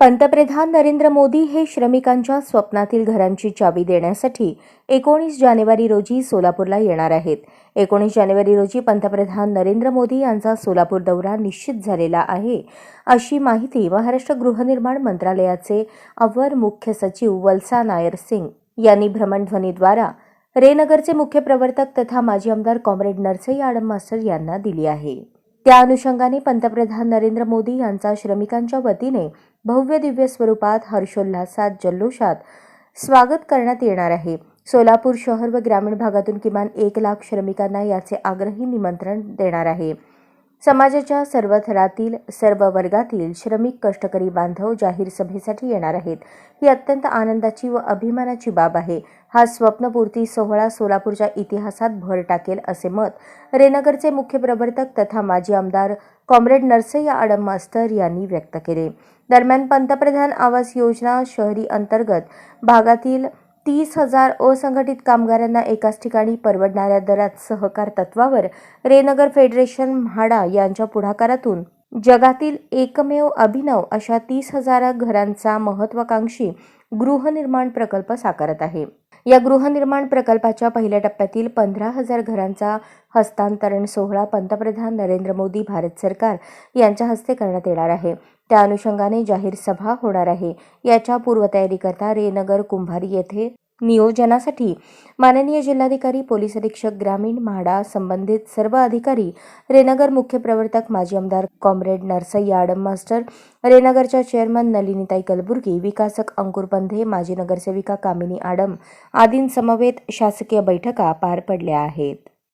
पंतप्रधान नरेंद्र मोदी हे श्रमिकांच्या स्वप्नातील घरांची चावी देण्यासाठी एकोणीस जानेवारी रोजी सोलापूरला येणार आहेत. एकोणीस जानेवारी रोजी पंतप्रधान नरेंद्र मोदी यांचा सोलापूर दौरा निश्चित झालेला आहे अशी माहिती महाराष्ट्र गृहनिर्माण मंत्रालयाचे अवर मुख्य सचिव वल्सा नायर सिंग यांनी भ्रमणध्वनीद्वारा रेनगरचे मुख्य प्रवर्तक तथा माजी आमदार कॉम्रेड नरसई आडम मास्टर यांना दिली आहे. त्या अनुषंगाने पंतप्रधान नरेंद्र मोदी यांचा श्रमिकांच्या वतीने भव्य दिव्य स्वरूपात हर्षोल्हासात जल्लोषात स्वागत करण्यात येणार आहे. सोलापूर शहर व ग्रामीण भागातून किमान एक लाख श्रमिकांना याचे आग्रही निमंत्रण देणार आहे. समाजाच्या सर्व थरातील सर्व वर्गातील श्रमिक कष्टकरी बांधव जाहीर सभेसाठी येणार आहेत. ही अत्यंत आनंदाची व अभिमानाची बाब आहे. हा स्वप्नपूर्ती सोहळा सोलापूरच्या इतिहासात भर टाकेल असे मत रेनगरचे मुख्य प्रवर्तक तथा माजी आमदार कॉम्रेड नरसय्या आडम मास्तर यांनी व्यक्त केले. दरम्यान पंतप्रधान आवास योजना शहरी अंतर्गत भागातील तीस हजार असंघटित कामगारांना एकाच ठिकाणी परवडणाऱ्या दरात सहकार तत्वावर रेनगर फेडरेशन म्हाडा यांच्या पुढाकारातून जगातील एकमेव अभिनव अशा तीस हजार घरांचा महत्वाकांक्षी गृहनिर्माण प्रकल्प साकारत आहे. या गृहनिर्माण प्रकल्पाच्या पहिल्या टप्प्यातील पंधरा हजार घरांचा हस्तांतरण सोहळा पंतप्रधान नरेंद्र मोदी भारत सरकार यांच्या हस्ते करण्यात येणार आहे. त्या अनुषंगाने जाहीर सभा होणार आहे. याच्या पूर्वतयारीकरता रेनगर कुंभारी येथे नियोजनासाठी माननीय जिल्हाधिकारी पोलीस अधीक्षक ग्रामीण म्हाडा संबंधित सर्व अधिकारी रेनगर मुख्य प्रवर्तक माजी आमदार कॉम्रेड नरसय्या आडम मास्टर रेनगरच्या चेअरमन नलिनीताई कलबुर्गी विकासक अंकुर पंधे माजी नगरसेविका कामिनी आडम आदींसमवेत शासकीय बैठका पार पडल्या आहेत.